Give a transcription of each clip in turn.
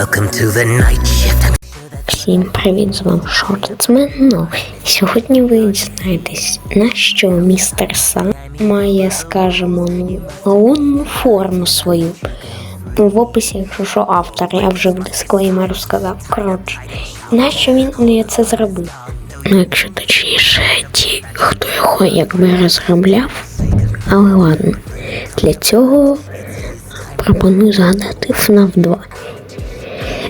Welcome to the night shift. Всім привіт, з вами Шортсмен. Ну, сьогодні ви дізнаєтесь, на що містер Сан має, скажімо, ну, лунну форму свою. Ну, В описі, якщо що автор, я вже в дисклеймеру сказав. Коротше, на що він це зробив? Ну, якщо точніше, ті, хто його якби розробляв. Але ладно, для цього пропоную згадати FNAF 2.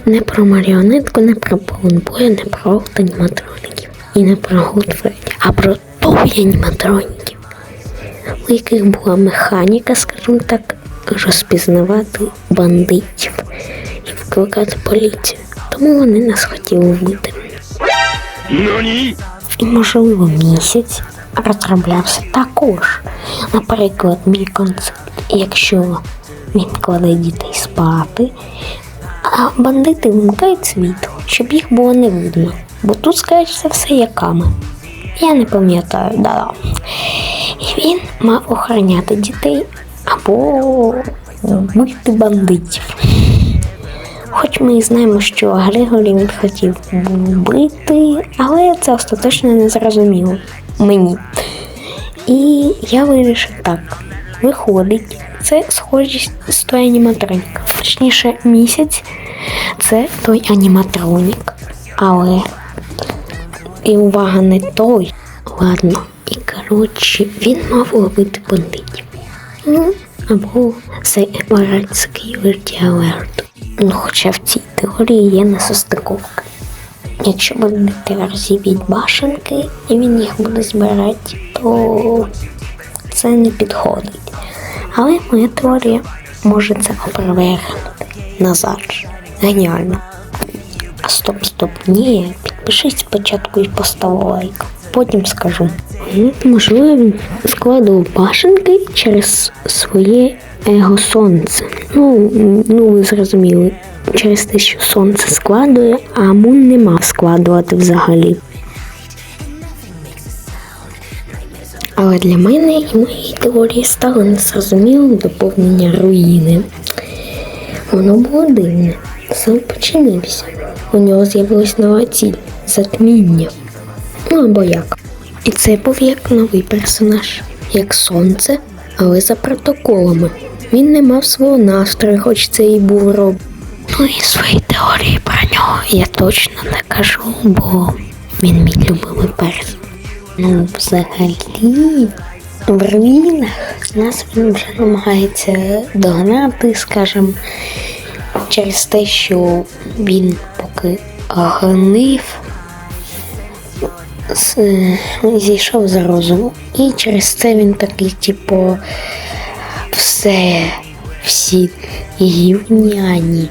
Не про маріонетку, не про Полунбоя, не про аніматроніків. І не про Гудфредді, а про топ аніматроніків, у яких була механіка, скажімо так, розпізнавати бандитів і викликати поліцію. Тому вони нас хотіли вбити. І, можливо, місяць розроблявся також. Наприклад, мій концепт, якщо він кладе дітей спати, а бандити вмикають світло, щоб їх було не видно. Бо тут, скажеться, все яками. Я не пам'ятаю, да. І він мав охороняти дітей або вбити бандитів. Хоч ми і знаємо, що Григорі він хотів вбити, але це остаточно не зрозуміло мені. І я вирішив так. Виходить, це схожість з той аніматронік. Точніше, місяць це той аніматронік. Але і увага не той. Ладно. І коротше, він мав ловити бандитів. Ну, або це Security Alert. Ну, хоча в цій теорії є несостиковка. Якщо бандити розіб'ють башенки і він їх буде збирати, то це не підходить. Але моя теорія може це опровергнути. Назад. же. Геніально. А стоп, стоп, ні. Підпишись спочатку і постав лайк. Потім скажу. Ну, Можливо, він складував башенки через своє его сонце. Ну, ну ви зрозуміли. Через те, що сонце складує, а Мун не мав складувати взагалі. Але для мене і моєї теорії стало незрозумілим доповнення руїни. Воно було дивне. Сам починився. У нього з'явилась нова ціль затміння. Ну або як. І це був як новий персонаж, як сонце, але за протоколами. Він не мав свого настрою, хоч це і був роб. Ну і свої теорії про нього я точно не кажу, бо він мій любимий перс. Ну, взагалі, в руїнах нас він вже намагається догнати, скажімо, через те, що він поки гнив, е, зійшов за розуму. І через це він такий, типу, все, всі гівняні.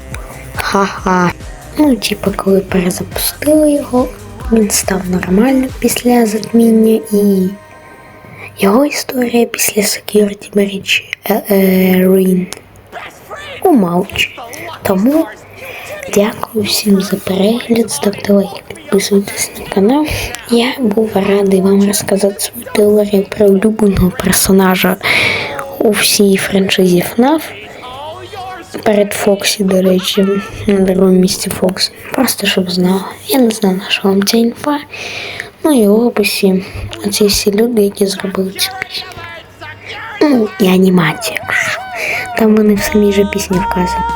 Ха-ха. Ну, типу, коли перезапустили його, він став нормально після затміння і його історія після Security Breach е, е, Ruin умовчує. Тому дякую всім за перегляд, ставте лайк, підписуйтесь на канал. Я був радий вам розказати свою теорію про улюбленого персонажа у всій франшизі FNAF. Перед Фоксі, до речі, на другому місці Фокс. Просто щоб знала. Я не знаю, на що вам ця інфа. Ну і в описі оці всі люди, які зробили цю пісню. Ну, і анімація, Там вони в самій же пісні вказані.